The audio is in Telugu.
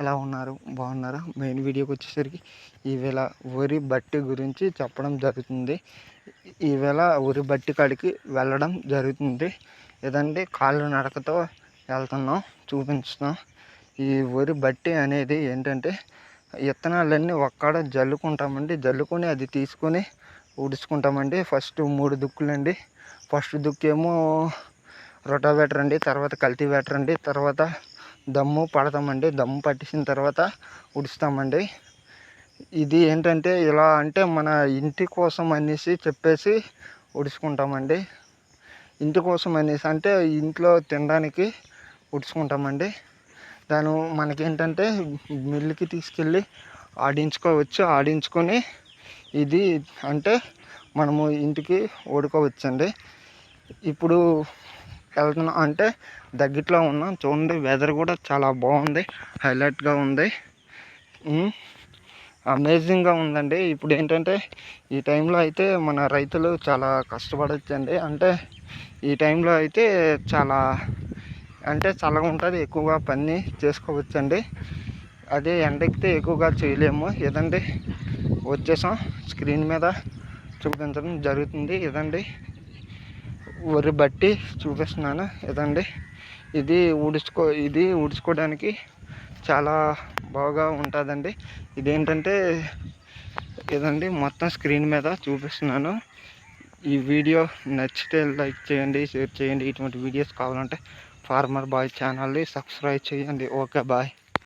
ఎలా ఉన్నారు? బాగున్నారా? మెయిన్ వీడియోకి వచ్చేసరికి ఈవేళ వరి బట్టి గురించి చెప్పడం జరుగుతుంది. ఈవేళ వరి బట్టి కాడికి వెళ్ళడం జరుగుతుంది. ఏదంటే కాళ్ళు నడకతో వెళ్తున్నాం చూపించుతాం ఈ వరి బట్టి అనేది ఏంటంటే విత్తనాలన్నీ ఒక్కడ జల్లుకుంటామండి. జల్లుకొని అది తీసుకొని ఉడుచుకుంటామండి ఫస్ట్ మూడు దుక్కులండి. ఫస్ట్ దుక్కేమో రొటావేటర్ అండి తర్వాత కల్టివేటర్ అండి తర్వాత దమ్ము పడతామండి. దమ్ము పట్టేసిన తర్వాత ఉడుస్తామండి. ఇది ఏంటంటే ఇలా అంటే మన ఇంటి కోసం అనేసి చెప్పేసి ఉడుచుకుంటామండి. ఇంటి కోసం అనేసి అంటే ఇంట్లో తినడానికి ఉడుచుకుంటామండి. దాని మనకేంటంటే మిల్లుకి తీసుకెళ్ళి ఆడించుకోవచ్చు. ఆడించుకొని ఇది అంటే మనము ఇంటికి ఓడుకోవచ్చండి. ఇప్పుడు వెళ్తున్నాం. అంటే దగ్గరలో ఉన్నాం చూడండి వెదర్ కూడా చాలా బాగుంది. హైలైట్గా ఉంది. అమేజింగ్గా ఉందండి. ఇప్పుడు ఏంటంటే ఈ టైంలో అయితే మన రైతులు చాలా కష్టపడొచ్చండి. అంటే ఈ టైంలో అయితే చాలా అంటే చల్లగా ఉంటుంది ఎక్కువగా పని చేసుకోవచ్చండి. అదే ఎండెక్కితే ఎక్కువగా చేయలేము. ఏదండి? వచ్చేసాం. స్క్రీన్ మీద చూపించడం జరుగుతుంది. ఇదండి వరి బట్టి చూపిస్తున్నాను. ఇదండి. ఇది ఊడ్చుకో ఇది ఊడ్చుకోవడానికి చాలా బాగా ఉంటుందండి. ఇదేంటంటే ఇదండి మొత్తం స్క్రీన్ మీద చూపిస్తున్నాను. ఈ వీడియో నచ్చితే లైక్ చేయండి షేర్ చేయండి. ఇటువంటి వీడియోస్ కావాలంటే ఫార్మర్ బాయ్ ఛానల్ని సబ్స్క్రైబ్ చేయండి. Okay bye.